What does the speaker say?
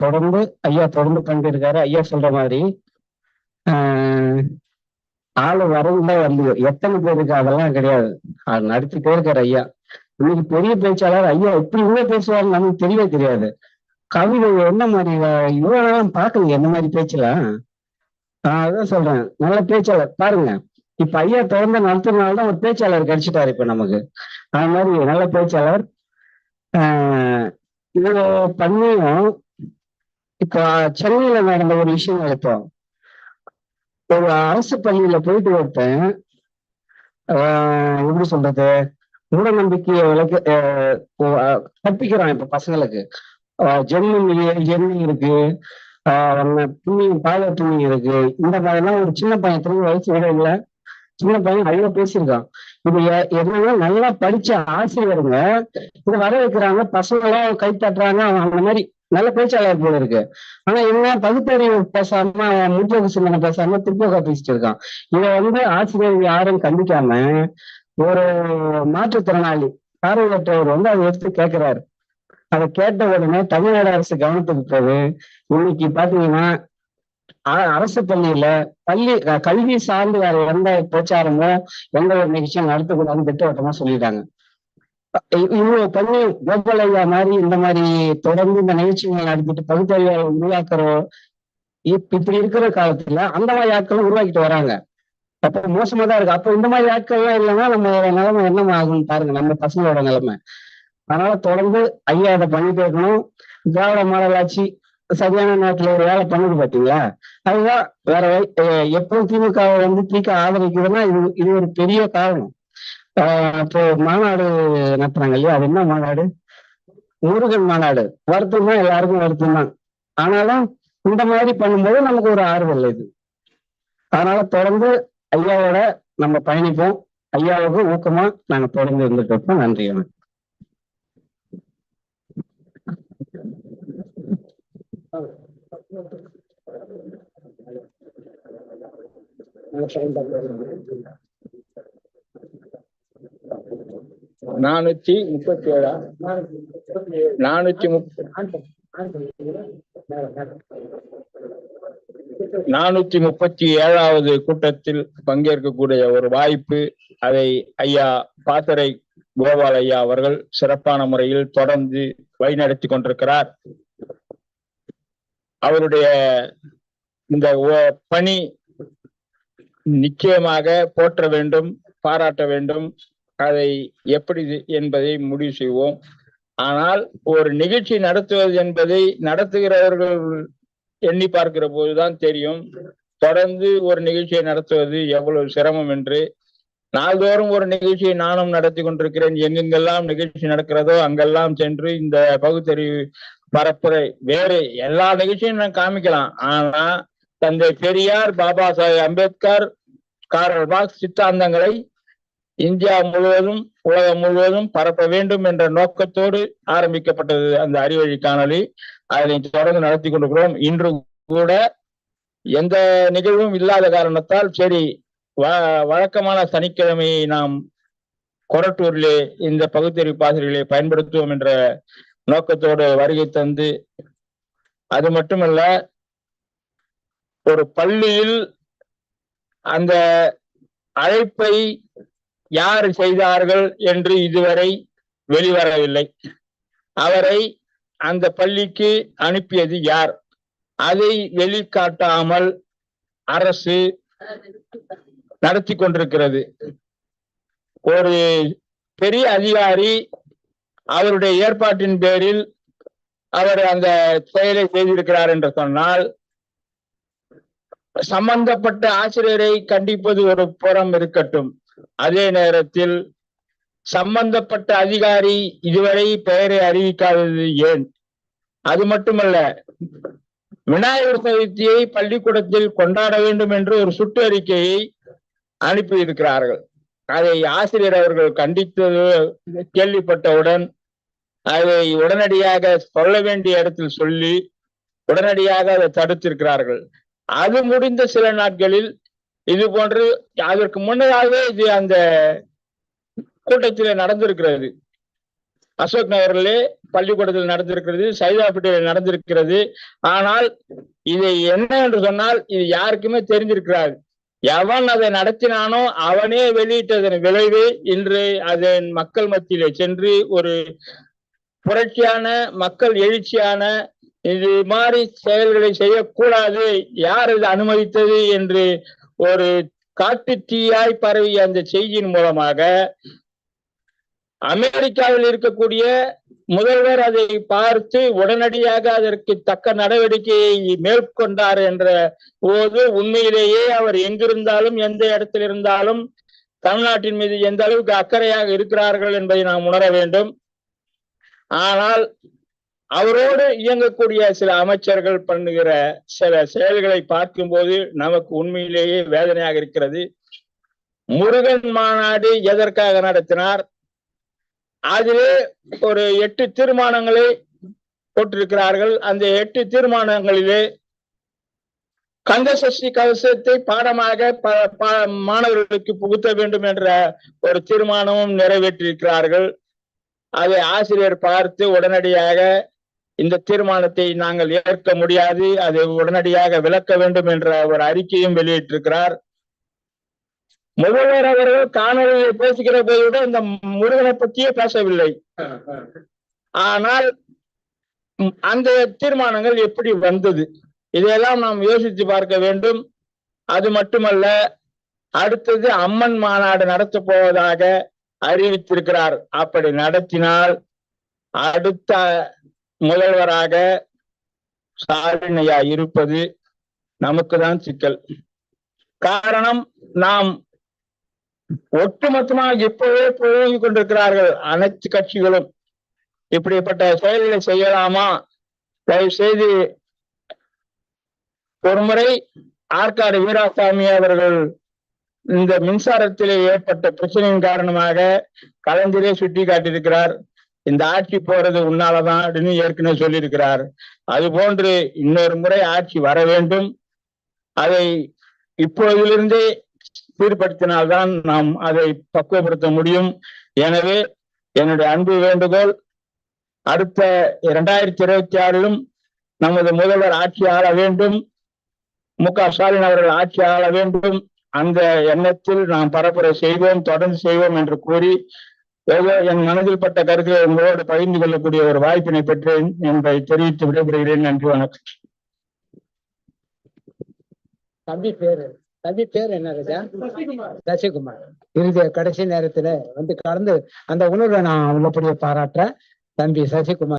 தொடர்ந்து ஐயா தொடர்ந்து பண்ணிட்டு இருக்காரு ஐயா சொல்ற மாதிரி ஆஹ் ஆளு வரவுல வந்து எத்தனை பேருக்கு அதெல்லாம் கிடையாது. அது நடத்திட்டே இருக்காரு ஐயா. இன்னைக்கு பெரிய பேச்சாளர் ஐயா இப்படி உள்ள பேசுவாரு நமக்கு தெரியவே தெரியாது. கவிதை என்ன மாதிரி அஹ் இவ்வளவு பாக்குங்க என்ன மாதிரி பேச்செல்லாம்? ஆஹ் அதான் சொல்றேன். நல்ல பேச்சாளர். பாருங்க. இப்ப ஐயா தொடர்ந்து நடத்துறதுனாலதான் ஒரு பேச்சாளர் கிடைச்சிட்டாரு இப்ப நமக்கு. அது மாதிரி நல்ல பேச்சாளர். ஆஹ் இது பண்ணியும் இப்ப சென்னையில நடந்த ஒரு விஷயம் எடுத்தோம் ஒரு அரசு பள்ளியில போயிட்டு ஒருத்தன் ஆஹ் எப்படி சொல்றது? மூட நம்பிக்கையை விளக்க ஆஹ் கற்பிக்கிறான் இப்ப பசங்களுக்கு. ஆஹ் ஜென்மி இருக்கு. ஆஹ் நம்ம புண்ணியம் பாத புண்ணியம் இருக்கு. இந்த மாதிரிலாம் ஒரு சின்ன பையன் திரும்ப வயசு விட இல்ல. சின்ன பையன் நிறைய பேசியிருக்கான். இது எ- என்னன்னா நல்லா படிச்ச ஆசிரியருங்க இது வர வைக்கிறாங்க பசங்களாம் எல்லாம் கை தட்டுறாங்க அவன் அந்த மாதிரி நல்ல பேச்சாளர் போல இருக்கு. ஆனா இவன் பகுத்தறிவு பேசாம முற்போக்கு சிந்தனை பேசாம பிற்போக்கா பேசிட்டு இருக்கான். இதை வந்து ஆசிரியர் யாரும் கண்டிக்காம ஒரு மாற்றுத்திறனாளி பார்வையற்றவர் வந்து அதை எடுத்து கேட்கிறாரு. அதை கேட்ட உடனே தமிழ்நாடு அரசு கவனத்துக்கு போகுது. இன்னைக்கு பாத்தீங்கன்னா அரசு பள்ளியில பள்ளி கல்வி சார்ந்து வேற எந்த பிரச்சாரமோ எந்த ஒரு நிகழ்ச்சியும் நடத்தக்கூடாதுன்னு திட்டவட்டமா சொல்லிட்டாங்க. இவ்வளவு பண்ணி கோபால் ஐயா மாதிரி இந்த மாதிரி தொடர்ந்து இந்த நிகழ்ச்சிகளை நடத்திட்டு பகுத்தறிவை உருவாக்குறோம் இப்ப இப்படி இருக்கிற காலத்துல அந்த மாதிரி ஆட்களும் உருவாக்கிட்டு வராங்க. அப்ப மோசமா தான் இருக்கு. அப்ப இந்த மாதிரி ஆட்கள் எல்லாம் இல்லைன்னா நம்ம நிலைமை என்ன ஆகும் பாருங்க நம்ம பசங்களோட நிலைமை. அதனால தொடர்ந்து ஐயா இதை பண்ணி இருக்கணும். திராவிட மாடலாட்சி சரியான நேரத்துல ஒரு வேலை பண்ணுது பாத்தீங்களா? அதுதான் வேற வழி- அஹ் எப்பவும் திமுக வந்து திக ஆதரிக்குதுன்னா இது இது ஒரு பெரிய காரணம். இப்போ மாநாடு நடத்துறாங்க இல்லையா? அது என்ன மாநாடு? முருகன் மாநாடு. வருத்தம் தான் எல்லாருக்கும் வருத்தம் தான். ஆனாலும் இந்த மாதிரி பண்ணும்போது நமக்கு ஒரு ஆறுதல் இது. அதனால தொடர்ந்து ஐயாவோட நம்ம பயணிப்போம். ஐயாவுக்கு ஊக்கமா நாங்க தொடர்ந்து இருந்துட்டு இருப்போம் நன்றி வணக்கம். நானூத்தி முப்பத்தி ஏழா நானூத்தி முப்பத்தி நானூத்தி முப்பத்தி ஏழாவது கூட்டத்தில் பங்கேற்கக்கூடிய ஒரு வாய்ப்பு அதை ஐயா பாத்தரை கோபால் ஐயா அவர்கள் சிறப்பான முறையில் தொடர்ந்து வழிநடத்தி கொண்டிருக்கிறார். அவருடைய இந்த ஓ- பணி நிச்சயமாக போற்ற வேண்டும் பாராட்ட வேண்டும். அதை எப்படி என்பதை முடிவு செய்வோம். ஆனால் ஒரு நிகழ்ச்சி நடத்துவது என்பதை நடத்துகிறவர்கள் எண்ணி பார்க்கிற போதுதான் தெரியும். தொடர்ந்து ஒரு நிகழ்ச்சியை நடத்துவது எவ்வளவு சிரமம் என்று. நாள்தோறும் ஒரு நிகழ்ச்சியை நானும் நடத்தி கொண்டிருக்கிறேன். எங்கெங்கெல்லாம் நிகழ்ச்சி நடக்கிறதோ அங்கெல்லாம் சென்று இந்த பகுத்தறிவு பரப்புரை வேறு எல்லா நிகழ்ச்சியும் நான் காமிக்கலாம். ஆனா தந்தை பெரியார் பாபா சாஹேப் அம்பேத்கர் காரல் பாக்ஸ் சித்தாந்தங்களை இந்தியா முழுவதும் உலகம் முழுவதும் பரப்ப வேண்டும் என்ற நோக்கத்தோடு ஆரம்பிக்கப்பட்டது அந்த அறிவழி காணொலி அதை தொடர்ந்து நடத்தி கொண்டிருக்கிறோம். இன்று கூட எந்த நிகழ்வும் இல்லாத காரணத்தால் சரி வ- வழக்கமான சனிக்கிழமையை நாம் கொரட்டூரிலே இந்த பகுத்தறிவு பாசிரிகளை பயன்படுத்துவோம் என்ற நோக்கத்தோடு வருகை தந்து அது மட்டுமல்ல ஒரு பள்ளியில் அந்த அழைப்பை யார் செய்தார்கள் என்று இதுவரை வெளிவரவில்லை. அவரை அந்த பள்ளிக்கு அனுப்பியது யார்? அதை வெளிக்காட்டாமல் அரசு நடத்தி கொண்டிருக்கிறது. ஒரு பெரிய அதிகாரி அவருடைய ஏற்பாட்டின் பேரில் அவர் அந்த செயலை செய்திருக்கிறார் என்று சொன்னால் சம்பந்தப்பட்ட ஆசிரியரை கண்டிப்பது ஒரு புறம் இருக்கட்டும். அதே நேரத்தில் சம்பந்தப்பட்ட அதிகாரி இதுவரை பெயரை அறிவிக்காதது ஏன்? அது மட்டுமல்ல விநாயகர் சதுர்த்தியை பள்ளிக்கூடத்தில் கொண்டாட வேண்டும் என்று ஒரு சுட்டு அறிக்கையை அனுப்பியிருக்கிறார்கள். அதை ஆசிரியர் அவர்கள் கண்டித்தது கேள்விப்பட்டவுடன் அதை உடனடியாக சொல்ல வேண்டிய இடத்தில் சொல்லி உடனடியாக அதை தடுத்திருக்கிறார்கள். அது முடிந்த சில நாட்களில் இது போன்று அதற்கு முன்னதாகவே இது அந்த கூட்டத்தில் நடந்திருக்கிறது. அசோக் நகரிலே பள்ளிக்கூடத்தில் நடந்திருக்கிறது சைதாப்பேட்டையில் நடந்திருக்கிறது. ஆனால் இதை என்ன என்று சொன்னால் இது யாருக்குமே தெரிஞ்சிருக்கிறார் எவன் அதை நடத்தினானோ அவனே வெளியிட்டதன் விளைவு இன்று அதன் மக்கள் மத்தியிலே சென்று ஒரு புரட்சியான மக்கள் எழுச்சியான இது மாதிரி செயல்களை செய்யக்கூடாது யார் இது அனுமதித்தது என்று ஒரு காட்டு தீயாய் பரவிய அந்த செய்தியின் மூலமாக அமெரிக்காவில் இருக்கக்கூடிய முதல்வர் அதை பார்த்து உடனடியாக அதற்கு தக்க நடவடிக்கையை மேற்கொண்டார் என்ற போது உண்மையிலேயே அவர் எங்கிருந்தாலும் எந்த இடத்தில் இருந்தாலும் தமிழ்நாட்டின் மீது எந்த அளவுக்கு அக்கறையாக இருக்கிறார்கள் என்பதை நாம் உணர வேண்டும். ஆனால் அவரோடு இயங்கக்கூடிய சில அமைச்சர்கள் பண்ணுகிற சில செயல்களை பார்க்கும்போது நமக்கு உண்மையிலேயே வேதனையாக இருக்கிறது. முருகன் மாநாடு எதற்காக நடத்தினார்? அதிலே ஒரு எட்டு தீர்மானங்களை போட்டிருக்கிறார்கள். அந்த எட்டு தீர்மானங்களிலே கந்தசஷ்டி கவசத்தை பாடமாக ப- ப- மாணவர்களுக்கு புகுத்த வேண்டும் என்ற ஒரு தீர்மானமும் நிறைவேற்றியிருக்கிறார்கள். அதை ஆசிரியர் பார்த்து உடனடியாக இந்த தீர்மானத்தை நாங்கள் ஏற்க முடியாது. அதை உடனடியாக விளக்க வேண்டும் என்ற ஒரு அறிக்கையும் வெளியிட்டிருக்கிறார். முதல்வர் அவர்கள் காணொலியில் பேசுகிற போது கூட இந்த முருகனை பற்றியே பேசவில்லை. ஆனால் அந்த தீர்மானங்கள் எப்படி வந்தது? இதையெல்லாம் நாம் யோசித்து பார்க்க வேண்டும். அது மட்டுமல்ல அடுத்தது அம்மன் மாநாடு நடத்தப் போவதாக அறிவித்திருக்கிறார். அப்படி நடத்தினால் அடுத்த முதல்வராக ஸ்டாலினையா இருப்பது நமக்கு தான் சிக்கல். காரணம் நாம் ஒட்டுமொத்தமாக இப்பவே போய் கொண்டிருக்கிறார்கள் அனைத்து கட்சிகளும். இப்படிப்பட்ட செயல்களை செய்யலாமா? தயவு செய்து ஒருமுறை ஆற்காடு வீராசாமி அவர்கள் இந்த மின்சாரத்திலே ஏற்பட்ட பிரச்சனையின் காரணமாக கலைஞரே சுட்டி காட்டியிருக்கிறார் இந்த ஆட்சி போறது உன்னாலதான் அப்படின்னு ஏற்கனவே சொல்லியிருக்கிறார். அது போன்று இன்னொரு முறை ஆட்சி வர வேண்டும். அதை இப்பொழுதிலிருந்தே சீர்படுத்தினால்தான் நாம் அதை பக்குவப்படுத்த முடியும். எனவே என்னுடைய அன்பு வேண்டுகோள் அடுத்த இரண்டாயிரத்தி இருபத்தி ஆறிலும் நமது முதல்வர் ஆட்சி ஆள வேண்டும். மு க ஸ்டாலின் அவர்கள் ஆட்சி ஆள வேண்டும். அந்த எண்ணத்தில் நாம் பரப்புரை செய்வோம் தொடர்ந்து செய்வோம் என்று கூறி என் மனதில் பட்ட கருத்துக்களை உங்களோடு பகிர்ந்து கொள்ளக்கூடிய ஒரு வாய்ப்பினை பெற்றேன் என்பதை தெரிவித்து விடைபெறுகிறேன். நன்றி வணக்கம். தம்பி பேரு. தம்பி பேர் என்ன ராஜா? சசிகுமார். இறுதி கடைசி நேரத்துல வந்து கலந்து அந்த உணர்வை நான் உள்ளபடியே பாராட்டுறேன். தம்பி சசிகுமார்.